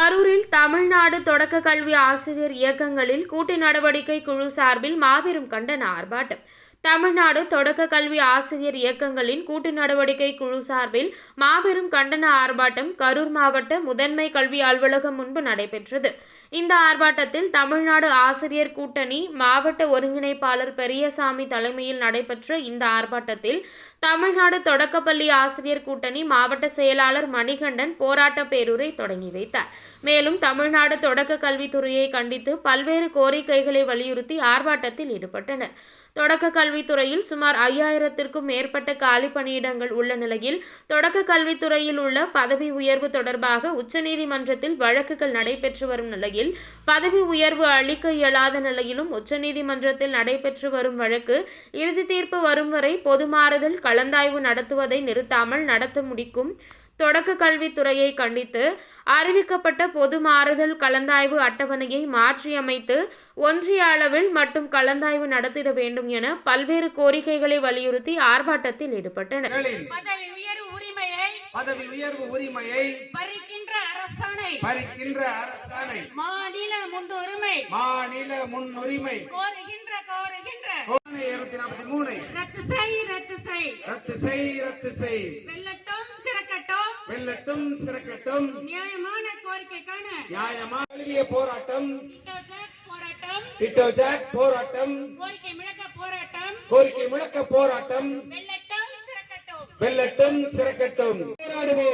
கரூரில் தமிழ்நாடு தொடக்க கல்வி ஆசிரியர் இயக்கங்களில் கூட்டு நடவடிக்கை குழு சார்பில் மாபெரும் கண்டன ஆர்ப்பாட்டம். தமிழ்நாடு தொடக்க கல்வி ஆசிரியர் இயக்கங்களின் கூட்டு நடவடிக்கை குழு சார்பில் மாபெரும் கண்டன ஆர்ப்பாட்டம் கரூர் மாவட்ட முதன்மை கல்வி அலுவலகம் முன்பு நடைபெற்றது. இந்த ஆர்ப்பாட்டத்தில் தமிழ்நாடு ஆசிரியர் கூட்டணி மாவட்ட ஒருங்கிணைப்பாளர் பெரியசாமி தலைமையில் நடைபெற்ற இந்த ஆர்ப்பாட்டத்தில் தமிழ்நாடு தொடக்கப்பள்ளி ஆசிரியர் கூட்டணி மாவட்ட செயலாளர் மணிகண்டன் போராட்ட பேரூரை தொடங்கி வைத்தார். மேலும் தமிழ்நாடு தொடக்க கல்வித்துறையை கண்டித்து பல்வேறு கோரிக்கைகளை வலியுறுத்தி ஆர்ப்பாட்டத்தில் ஈடுபட்டனர். தொடக்க கல்வி கல்வித்துறையில் சுமார் ஐயாயிரத்திற்கும் மேற்பட்ட காலி பணியிடங்கள் உள்ள நிலையில் தொடக்க கல்வித்துறையில் உள்ள பதவி உயர்வு தொடர்பாக உச்சநீதிமன்றத்தில் வழக்குகள் நடைபெற்று வரும் நிலையில் பதவி உயர்வு அளிக்க இயலாத நிலையிலும் உச்சநீதிமன்றத்தில் நடைபெற்று வரும் வழக்கு இறுதி தீர்ப்பு வரும் வரை பொதுமாறுதல் கலந்தாய்வு நடத்துவதை நிறுத்தாமல் நடத்த முடிக்கும். தொடக்க கல்வித்துறையை கண்டித்து அறிவிக்கப்பட்ட பொது மாறுதல் கலந்தாய்வு அட்டவணையை மாற்றியமைத்து ஒன்றிய அளவில் மட்டும் கலந்தாய்வு நடத்திட வேண்டும் என பல்வேறு கோரிக்கைகளை வலியுறுத்தி ஆர்ப்பாட்டத்தில் ஈடுபட்டனர். பதவி உயர்வு உரிமையை பறிக்கின்ற அரசாணை பறிக்கின்ற அரசாணை மாநில முன்னுரிமை மாநில முன்னுரிமை கோருகின்ற கோருகின்ற. இருநூத்தி நாற்பத்தி மூணை. ரத்து செய் ரத்து செய். ரத்து செய் ரத்து செய். சிறக்கட்டும் நியாயமான கோரிக்கைக்கான நியாயமா கல்விய போராட்டம். போராட்டம். டிட்டோ ஜாக் போராட்டம். கோரிக்கை முழக்க போராட்டம். கோரிக்கை முழக்க போராட்டம். வெல்லட்டும் சிறக்கட்டும். வெல்லட்டும் சிறக்கட்டும். போராடுவோம்.